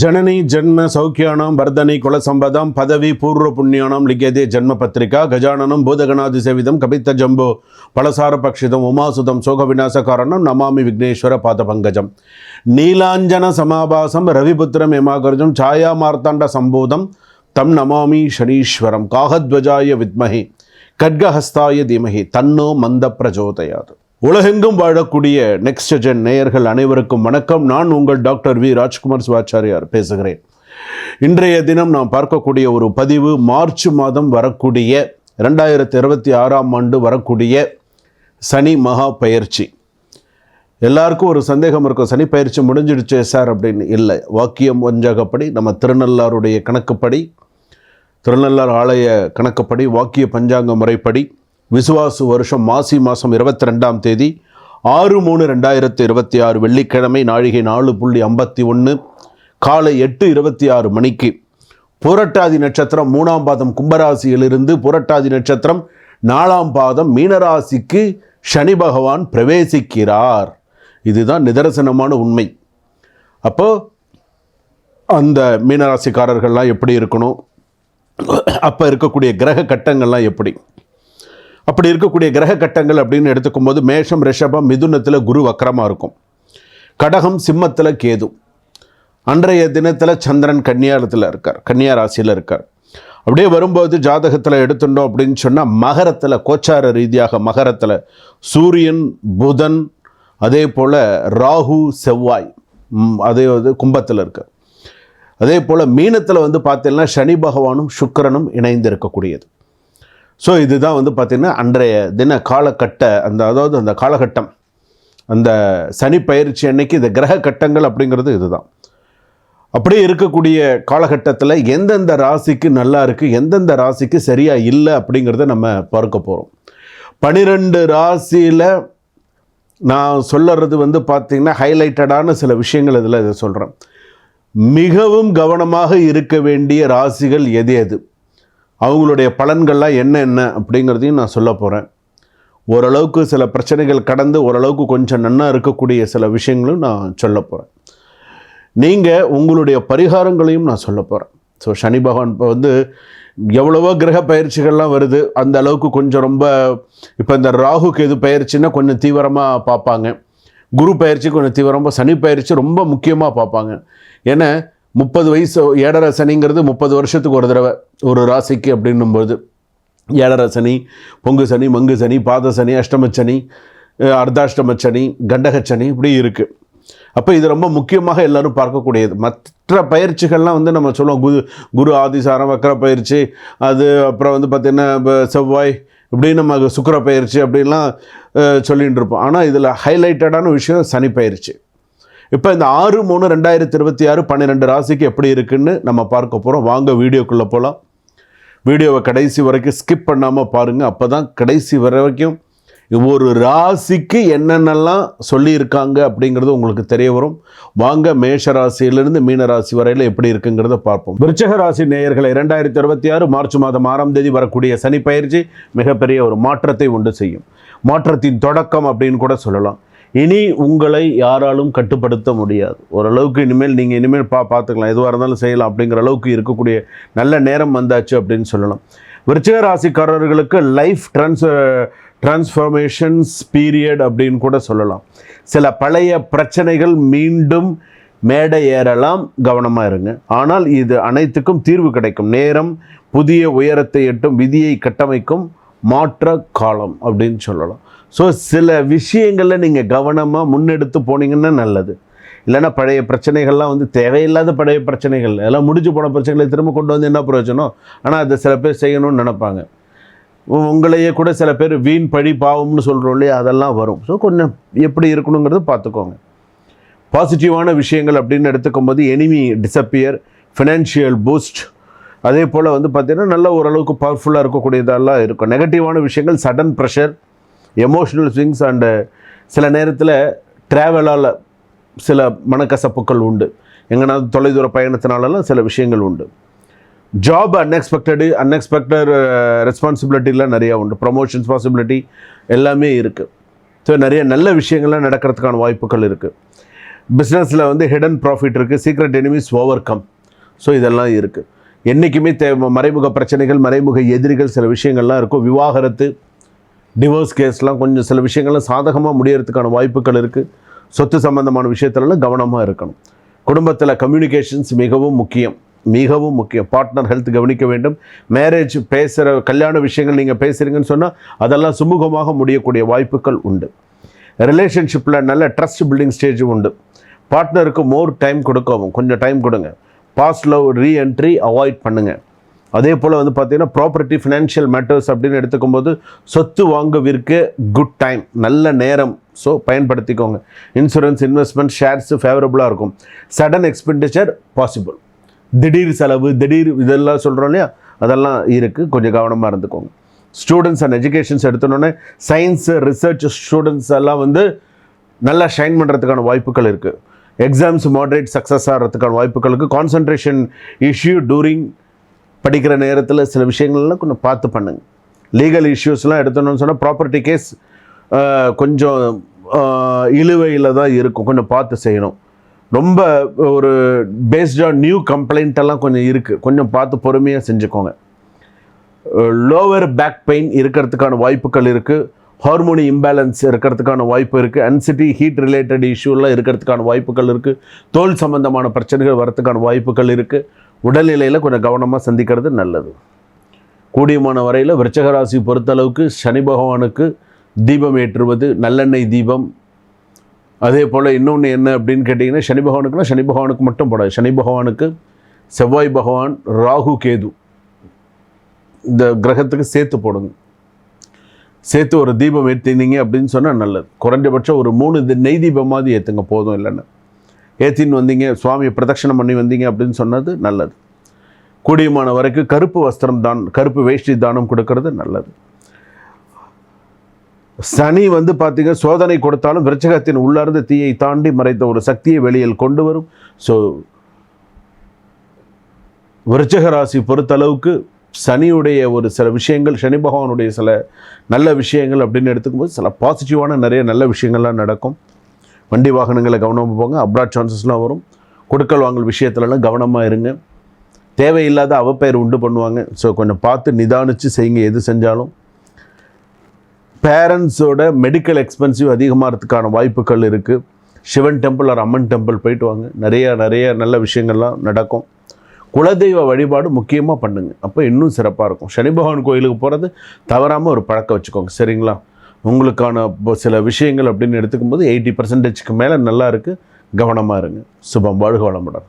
ஜனனி ஜென்ம சௌக்கியானம் பர்தனி குலசம்பதம் பதவி பூர்வ புண்ணியானம் லிங்கதே ஜென்ம பத்திரிகா கஜானனம் பூதகணாதி சேவிதம் கபித்த ஜம்போ பலசார பக்ஷிதம் உமாசுதம் சோக விநாசகாரணம் நமாமி விக்னேஸ்வர பாத பங்கஜம். நீலாஞ்சன சமாபாசம் ரவிபுத்திரம் ஏமாகர்ஜம் சாயா மார்த்தாண்ட சம்பூதம் தம் நமாமி சனீஸ்வரம் காகத்வஜாய வித்மகி கட்கஹஸ்தாய தீமகி தன்னோ மந்த பிரஜோதயாது. உலகெங்கும் வாழக்கூடிய நெக்ஸ்ட் ஜென் நேயர்கள் அனைவருக்கும் வணக்கம். நான் உங்கள் டாக்டர் வி. ராஜ்குமார் சிவாச்சாரியார் பேசுகிறேன். இன்றைய தினம் நாம் பார்க்கக்கூடிய ஒரு பதிவு மார்ச் மாதம் வரக்கூடிய ரெண்டாயிரத்தி இருபத்தி ஆறாம் ஆண்டு வரக்கூடிய சனி மகா பயிற்சி. எல்லாருக்கும் ஒரு சந்தேகம் இருக்கும். சனி பயிற்சி முடிஞ்சிடுச்சே சார் அப்படின்னு இல்லை. வாக்கியம் வஞ்சகப்படி நம்ம திருநள்ளாருடைய கணக்குப்படி திருநள்ளார் ஆலய கணக்குப்படி வாக்கிய பஞ்சாங்க முறைப்படி விசுவாசு வருஷம் மாசி மாதம் இருபத்தி ரெண்டாம் தேதி ஆறு மூணு ரெண்டாயிரத்தி இருபத்தி ஆறு வெள்ளிக்கிழமை நாழிகை நாலு புள்ளி ஐம்பத்தி ஒன்று காலை எட்டு இருபத்தி ஆறு மணிக்கு. புரட்டாதி நட்சத்திரம் மூணாம் பாதம் கும்பராசியிலிருந்து புரட்டாதி நட்சத்திரம் நாலாம் பாதம் மீனராசிக்கு சனி பகவான் பிரவேசிக்கிறார். இதுதான் நிதர்சனமான உண்மை. அப்போ அந்த மீனராசிக்காரர்கள்லாம் எப்படி இருக்கணும்? அப்போ இருக்கக்கூடிய கிரக கட்டங்கள்லாம் எப்படி? அப்படி இருக்கக்கூடிய கிரக கட்டங்கள் அப்படின்னு எடுத்துக்கும் போது மேஷம் ரிஷபம் மிதுனத்தில் குரு வக்கரமாக இருக்கும். கடகம் சிம்மத்தில் கேது. அன்றைய தினத்தில் சந்திரன் கன்னியாரத்தில் இருக்கார் கன்னியா ராசியில் இருக்கார். அப்படியே வரும்போது ஜாதகத்தில் எடுத்துட்டோம் அப்படின்னு சொன்னால் மகரத்தில் கோச்சார ரீதியாக மகரத்தில் சூரியன் புதன் அதே போல் ராகு செவ்வாய் அதே வந்து கும்பத்தில் இருக்கார். அதே போல் மீனத்தில் வந்து பார்த்தீங்கன்னா சனி பகவானும் சுக்கிரனும் இணைந்து இருக்கக்கூடியது ஸோ இதுதான் வந்து பார்த்திங்கன்னா அன்றைய தின காலகட்ட அந்த அதாவது அந்த காலகட்டம். அந்த சனி பயிற்சி அன்னைக்கு இந்த கிரக கட்டங்கள் அப்படிங்கிறது இதுதான். அப்படியே இருக்கக்கூடிய காலகட்டத்தில் எந்தெந்த ராசிக்கு நல்லா இருக்குது எந்தெந்த ராசிக்கு சரியாக இல்லை அப்படிங்கிறத நம்ம பார்க்க போகிறோம் பனிரெண்டு ராசியில் நான் சொல்லறது வந்து பார்த்திங்கன்னா ஹைலைட்டடான சில விஷயங்கள் இதில் இதை சொல்கிறேன் மிகவும் கவனமாக இருக்க வேண்டிய ராசிகள் எது எது? அவங்களுடைய பலன்கள்லாம் என்ன என்ன அப்படிங்கிறதையும் நான் சொல்ல போகிறேன் ஓரளவுக்கு சில பிரச்சனைகள் கடந்து ஓரளவுக்கு கொஞ்சம் நன்னாக இருக்கக்கூடிய சில விஷயங்களும் நான் சொல்ல போகிறேன் நீங்கள் உங்களுடைய பரிகாரங்களையும் நான் சொல்ல போகிறேன் ஸோ சனி பகவான் இப்போ வந்து எவ்வளவோ கிரக பயிற்சிகள்லாம் வருது. அந்த அளவுக்கு கொஞ்சம் ரொம்ப இப்போ இந்த ராகுக்கு எது பயிற்சின்னா கொஞ்சம் தீவிரமாக பார்ப்பாங்க. குரு பயிற்சி கொஞ்சம் தீவிரமாக சனி பயிற்சி ரொம்ப முக்கியமாக பார்ப்பாங்க. ஏன்னா முப்பது வயசு ஏழரை சனிங்கிறது முப்பது வருஷத்துக்கு ஒரு தடவை ஒரு ராசிக்கு அப்படின்னும்போது ஏழரை சனி பொங்கு சனி மங்கு சனி பாத சனி அஷ்டம சனி அஹ் அர்த்தாஷ்டம சனி கண்டக சனி இப்படி இருக்குது அப்போ இது ரொம்ப முக்கியமாக எல்லோரும் பார்க்கக்கூடியது. மற்ற பயிற்சிகள்லாம் வந்து நம்ம சொல்லுவோம். குரு குரு ஆதிசாரம் வக்கர பயிற்சி அது அப்புறம் வந்து பார்த்திங்கன்னா இப்போ செவ்வாய் இப்படி நம்ம சுக்கிர பயிற்சி அப்படின்லாம் சொல்லிகிட்டு சொல்லிட்டு இருப்போம். ஆனால் இதில் ஹைலைட்டடான விஷயம் சனி பயிற்சி. இப்போ இந்த ஆறு மூணு ரெண்டாயிரத்தி இருபத்தி ஆறு பன்னிரெண்டு ராசிக்கு எப்படி இருக்குன்னு நம்ம பார்க்க போகிறோம் வாங்க வீடியோக்குள்ளே போகலாம் வீடியோவை கடைசி வரைக்கும் ஸ்கிப் பண்ணாமல் பாருங்கள் அப்போ தான் கடைசி வரைக்கும் ஒரு ராசிக்கு என்னென்னலாம் சொல்லியிருக்காங்க அப்படிங்கிறது உங்களுக்கு தெரிய வரும். வாங்க மேஷ ராசியிலிருந்து மீன ராசி வரையில் எப்படி இருக்குங்கிறத பார்ப்போம். விருச்சக ராசி நேயர்களை இரண்டாயிரத்தி இருபத்தி ஆறு மார்ச் மாதம் ஆறாம் தேதி வரக்கூடிய சனி பயிற்சி மிகப்பெரிய ஒரு மாற்றத்தை உண்டு செய்யும். மாற்றத்தின் தொடக்கம் அப்படின்னு கூட சொல்லலாம். இனி உங்களை யாராலும் கட்டுப்படுத்த முடியாது. ஓரளவுக்கு இனிமேல் நீங்கள் இனிமேல் பா பார்த்துக்கலாம். எதுவாக இருந்தாலும் செய்யலாம் அப்படிங்கிற அளவுக்கு இருக்கக்கூடிய நல்ல நேரம் வந்தாச்சு அப்படின்னு சொல்லலாம். விருச்சிக ராசிக்காரர்களுக்கு லைஃப் ட்ரான்ஸ் டிரான்ஸ்ஃபர்மேஷன்ஸ் பீரியட் அப்படின்னு கூட சொல்லலாம். சில பழைய பிரச்சனைகள் மீண்டும் மேடை ஏறலாம். கவனமாக இருங்க. ஆனால் இது அனைத்துக்கும் தீர்வு கிடைக்கும். நேரம் புதிய உயரத்தை எட்டும் விதியை கட்டமைக்கும் மாற்ற காலம் அப்படின்னு சொல்லலாம். ஸோ சில விஷயங்களில் நீங்கள் கவனமாக முன்னெடுத்து போனீங்கன்னா நல்லது. இல்லைன்னா பழைய பிரச்சனைகள்லாம் வந்து தேவையில்லாத பழைய பிரச்சனைகள் எல்லாம் முடிஞ்சு போன பிரச்சனைகளை திரும்ப கொண்டு வந்து என்ன பிரயோஜனம்? ஆனால் அதை சில பேர் செய்யணும்னு நினைப்பாங்க. உங்களையே கூட சில பேர் வீண் பழி பாவம்னு சொல்கிறோம் இல்லையா அதெல்லாம் வரும். ஸோ கொஞ்சம் எப்படி இருக்கணுங்கிறது பார்த்துக்கோங்க. பாசிட்டிவான விஷயங்கள் அப்படின்னு எடுத்துக்கும் போது எனிமி டிசப்பியர் ஃபினான்ஷியல் பூஸ்ட் அதே போல் வந்து பார்த்திங்கன்னா நல்ல ஓரளவுக்கு பவர்ஃபுல்லாக இருக்கக்கூடியதெல்லாம் இருக்கும். நெகட்டிவான விஷயங்கள் sudden pressure emotional swings and சில நேரத்தில் ட்ராவலால் சில மனக்கசப்புகள் உண்டு. எங்கேனாவது தொலைதூர பயணத்தினாலலாம் சில விஷயங்கள் உண்டு. ஜாப் அன்எக்ஸ்பெக்டடு அன்எக்ஸ்பெக்டட் ரெஸ்பான்சிபிலிட்டிலாம் நிறையா உண்டு. ப்ரமோஷன்ஸ் பாசிபிலிட்டி எல்லாமே இருக்குது ஸோ நிறைய நல்ல விஷயங்கள்லாம் நடக்கிறதுக்கான வாய்ப்புகள் இருக்குது பிஸ்னஸில் வந்து ஹிடன் ப்ராஃபிட் இருக்குது secret enemies overcome so இதெல்லாம் இருக்குது என்றைக்குமே தே மறைமுக பிரச்சனைகள் மறைமுக எதிரிகள் சில விஷயங்கள்லாம் இருக்கும். விவாகரத்து டிவோர்ஸ் கேஸ்லாம் கொஞ்சம் சில விஷயங்கள்லாம் சாதகமாக முடியறதுக்கான வாய்ப்புகள் இருக்குது சொத்து சம்பந்தமான விஷயத்துலலாம் கவனமாக இருக்கணும். குடும்பத்தில் கம்யூனிகேஷன்ஸ் மிகவும் முக்கியம். மிகவும் முக்கியம். பார்ட்னர் ஹெல்த் கவனிக்க வேண்டும். மேரேஜ் பேசுகிற கல்யாண விஷயங்கள் நீங்கள் பேசுகிறீங்கன்னு சொன்னால் அதெல்லாம் சுமூகமாக முடியக்கூடிய வாய்ப்புகள் உண்டு. ரிலேஷன்ஷிப்பில் நல்ல ட்ரஸ்ட் பில்டிங் ஸ்டேஜ் உண்டு. பார்ட்னருக்கு மோர் டைம் கொடுக்கவும் கொஞ்சம் டைம் கொடுங்க. பாஸ்ட் லவ் ரீஎன்ட்ரி அவாய்ட் பண்ணுங்கள் அதே போல் வந்து பார்த்தீங்கன்னா ப்ராப்பர்ட்டி ஃபினான்ஷியல் மேட்டர்ஸ் அப்படின்னு எடுத்துக்கும் போது சொத்து வாங்கவிற்க குட் டைம் நல்ல நேரம். ஸோ பயன்படுத்திக்கோங்க. இன்சூரன்ஸ் இன்வெஸ்ட்மெண்ட் ஷேர்ஸு ஃபேவரபுளாக இருக்கும். சடன் எக்ஸ்பெண்டிச்சர் பாசிபிள் திடீர் செலவு திடீர் இதெல்லாம் சொல்கிறோம் இல்லையா? அதெல்லாம் இருக்குது கொஞ்சம் கவனமாக இருந்துக்கோங்க. ஸ்டூடெண்ட்ஸ் அண்ட் எஜுகேஷன்ஸ் எடுத்தோன்னே சயின்ஸு ரிசர்ச் ஸ்டூடெண்ட்ஸ் எல்லாம் வந்து நல்லா ஷைன் பண்ணுறதுக்கான வாய்ப்புகள் இருக்குது எக்ஸாம்ஸ் மாடரேட் சக்ஸஸ் ஆகிறதுக்கான வாய்ப்புகளுக்கு கான்சன்ட்ரேஷன் இஷ்யூ டூரிங் படிக்கிற நேரத்தில் சில விஷயங்கள்லாம் கொஞ்சம் பார்த்து பண்ணுங்கள் லீகல் இஷ்யூஸ்லாம் எடுத்தோன்னு சொன்னால் ப்ராப்பர்ட்டி கேஸ் கொஞ்சம் இழுவையில் தான் இருக்கும். கொஞ்சம் பார்த்து செய்யணும். ரொம்ப ஒரு பேஸ்ட் ஆன் நியூ கம்ப்ளைண்ட் எல்லாம் கொஞ்சம் இருக்குது கொஞ்சம் பார்த்து பொறுமையாக செஞ்சுக்கோங்க. லோவர் பேக் பெயின் இருக்கிறதுக்கான வாய்ப்புகள் இருக்குது ஹார்மோனி இம்பேலன்ஸ் இருக்கிறதுக்கான வாய்ப்பு இருக்குது அன்சிட்டி ஹீட் ரிலேட்டட் இஷ்யூலாம் இருக்கிறதுக்கான வாய்ப்புகள் இருக்குது தோல் சம்பந்தமான பிரச்சனைகள் வரத்துக்கான வாய்ப்புகள் இருக்குது உடல்நிலையில் கொஞ்சம் கவனமாக சந்திக்கிறது நல்லது. கூடியமான வரையில் விருச்சகராசி பொறுத்தளவுக்கு சனி பகவானுக்கு தீபம் ஏற்றுவது நல்லெண்ணெய் தீபம். அதே போல் இன்னொன்று என்ன அப்படின்னு கேட்டிங்கன்னா சனி பகவானுக்குனா சனி பகவானுக்கு மட்டும் போடாது. சனி பகவானுக்கு செவ்வாய் பகவான் ராகு கேது. இந்த கிரகத்துக்கு சேர்த்து போடுங்க. சேர்த்து ஒரு தீபம் ஏற்றினீங்க அப்படின்னு சொன்னால் நல்லது. குறைஞ்சபட்சம் ஒரு மூணு இது நெய் தீபமாவது மாதிரி ஏற்றுங்க போதும் இல்லைன்னு. ஏற்றின்னு வந்தீங்க சுவாமியை பிரதட்சணம் பண்ணி வந்தீங்க அப்படின்னு சொன்னது நல்லது. கூடியமான வரைக்கும் கருப்பு வஸ்திரம் தான் கருப்பு வேஷ்டி தானம் கொடுக்கறது நல்லது. சனி வந்து பார்த்திங்க சோதனை கொடுத்தாலும் விருச்சகத்தின் உள்ளார்ந்த தீயை தாண்டி மறைத்த ஒரு சக்தியை வெளியில் கொண்டு வரும். ஸோ விருச்சக ராசி பொறுத்தளவுக்கு சனியுடைய ஒரு சில விஷயங்கள் சனி பகவானுடைய சில நல்ல விஷயங்கள் அப்படின்னு எடுத்துக்கும்போது சில பாசிட்டிவான நிறைய நல்ல விஷயங்கள்லாம் நடக்கும். வண்டி வாகனங்களை கவனமாக போங்க அப்ராட் சான்சஸ்லாம் வரும். கொடுக்கல் வாங்கல் விஷயத்துலலாம் கவனமாக இருங்க. தேவையில்லாத அவப்பெயர் உண்டு பண்ணுவாங்க. ஸோ கொஞ்சம் பார்த்து நிதானித்து செய்யுங்க எது செஞ்சாலும். பேரண்ட்ஸோட மெடிக்கல் எக்ஸ்பென்சிவ் அதிகமாகிறதுக்கான வாய்ப்புகள் இருக்குது Sivan temple or Amman temple போயிட்டு வாங்க. நிறைய நிறைய நல்ல விஷயங்கள்லாம் நடக்கும். குலதெய்வ வழிபாடு முக்கியமாக பண்ணுங்க. அப்போ இன்னும் சிறப்பாக இருக்கும். சனி பகவான் கோயிலுக்கு போகிறது தவறாமல் ஒரு பழக்கம் வச்சுக்கோங்க. சரிங்களா? உங்களுக்கான இப்போ சில விஷயங்கள் அப்படின்னு எடுத்துக்கும்போது எயிட்டி பர்சன்டேஜ்க்கு மேலே நல்லா இருக்குது கவனமாக இருங்க. சுபம். வாழ்க வளமுடன்.